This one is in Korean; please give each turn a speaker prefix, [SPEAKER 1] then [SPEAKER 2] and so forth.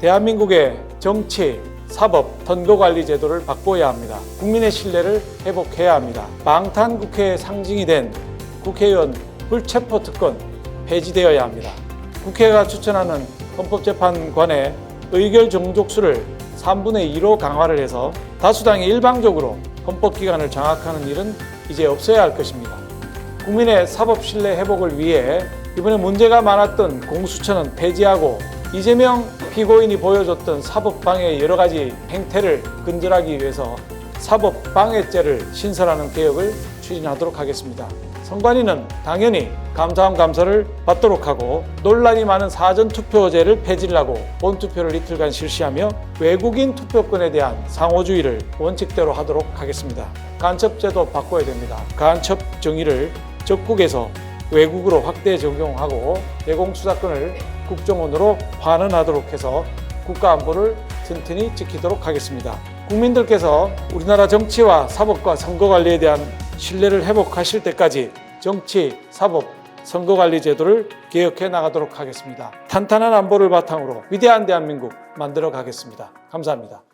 [SPEAKER 1] 대한민국의 정치, 사법, 선거관리 제도를 바꿔야 합니다. 국민의 신뢰를 회복해야 합니다. 방탄 국회의 상징이 된 국회의원 불체포 특권 폐지되어야 합니다. 국회가 추천하는 헌법재판관의 의결 정족수를 3분의 2로 강화를 해서 다수당이 일방적으로 헌법기관을 장악하는 일은 이제 없어야 할 것입니다. 국민의 사법 신뢰 회복을 위해 이번에 문제가 많았던 공수처는 폐지하고 이재명 피고인이 보여줬던 사법 방해의 여러 가지 행태를 근절하기 위해서 사법 방해죄를 신설하는 개혁을 추진하도록 하겠습니다. 선관위는 당연히 감사원 감사를 받도록 하고 논란이 많은 사전 투표제를 폐지를 하고 본 투표를 이틀간 실시하며 외국인 투표권에 대한 상호주의를 원칙대로 하도록 하겠습니다. 간첩제도 바꿔야 됩니다. 간첩 정의를 적국에서 외국으로 확대 적용하고 대공수사권을 국정원으로 환원하도록 해서 국가 안보를 튼튼히 지키도록 하겠습니다. 국민들께서 우리나라 정치와 사법과 선거 관리에 대한 신뢰를 회복하실 때까지 정치, 사법, 선거 관리 제도를 개혁해 나가도록 하겠습니다. 탄탄한 안보를 바탕으로 위대한 대한민국 만들어 가겠습니다. 감사합니다.